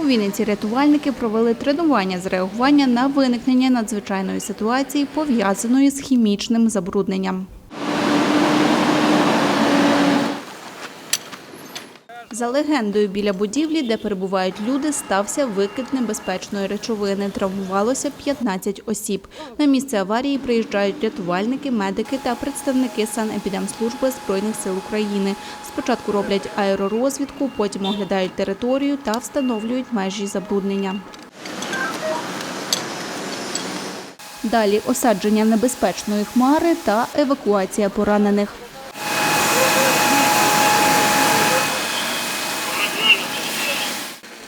У Вінниці рятувальники провели тренування з реагування на виникнення надзвичайної ситуації, пов'язаної з хімічним забрудненням. За легендою, біля будівлі, де перебувають люди, стався викид небезпечної речовини. Травмувалося 15 осіб. На місце аварії приїжджають рятувальники, медики та представники санепідемслужби Збройних сил України. Спочатку роблять аеророзвідку, потім оглядають територію та встановлюють межі забруднення. Далі осадження небезпечної хмари та евакуація поранених.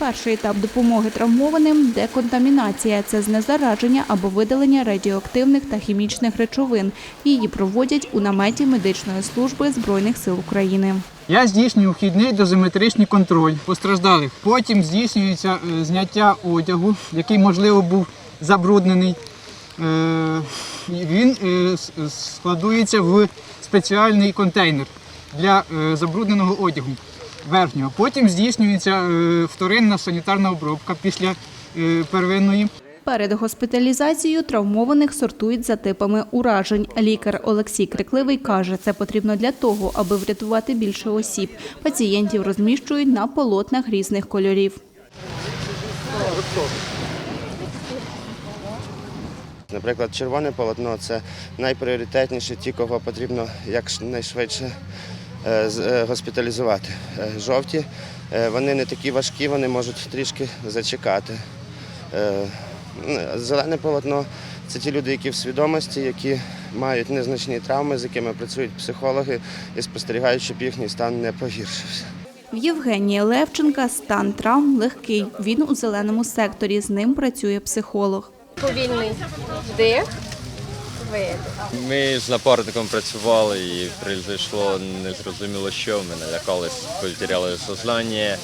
Перший етап допомоги травмованим – деконтамінація. Це знезараження або видалення радіоактивних та хімічних речовин. Її проводять у наметі медичної служби Збройних сил України. Я здійснюю вхідний дозиметричний контроль постраждалих. Потім здійснюється е, зняття одягу, який, можливо, був забруднений. Е, Він е, складується в спеціальний контейнер для забрудненого одягу верхнього. Потім здійснюється е, вторинна санітарна обробка після е, первинної. Перед госпіталізацією травмованих сортують за типами уражень. Лікар Олексій Крикливий каже, це потрібно для того, аби врятувати більше осіб. Пацієнтів розміщують на полотнах різних кольорів. Наприклад, червоне полотно це найпріоритетніше, ті, кого потрібно якнайшвидше госпіталізувати. Е, Жовті, е, вони не такі важкі, вони можуть трішки зачекати. Е, Зелене полотно це ті люди, які в свідомості, які мають незначні травми, з якими працюють психологи і спостерігають, щоб їхній стан не погіршився. В Євгенія Левченка стан травм легкий. Він у зеленому секторі. З ним працює психолог. Повільний вдих, видих. Ми з напарником працювали і прийшло незрозуміло що. Ми налякались, потеряли сознання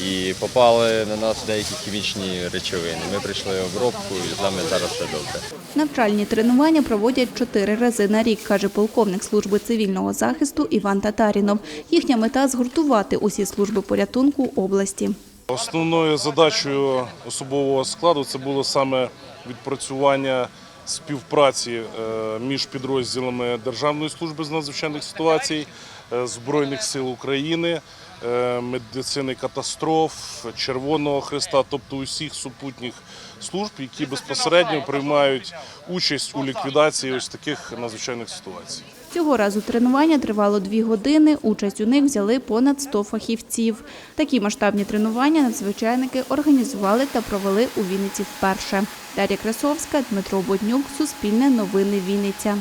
і попали на нас деякі хімічні речовини. Ми прийшли в обробку і з нами зараз все добре. Навчальні тренування проводять чотири рази на рік, каже полковник служби цивільного захисту Іван Татарінов. Їхня мета згуртувати усі служби порятунку області. Основною задачею особового складу це було саме відпрацювання співпраці е, між підрозділами Державної служби з надзвичайних ситуацій, е, Збройних сил України, е, медицини катастроф, Червоного Христа, тобто усіх супутніх служб, які безпосередньо приймають участь у ліквідації ось таких надзвичайних ситуацій. Цього разу тренування тривало дві години. Участь у них взяли понад 100 фахівців. Такі масштабні тренування надзвичайники організували та провели у Вінниці вперше. Дар'я Красовська, Дмитро Боднюк, Суспільне новини Вінниця.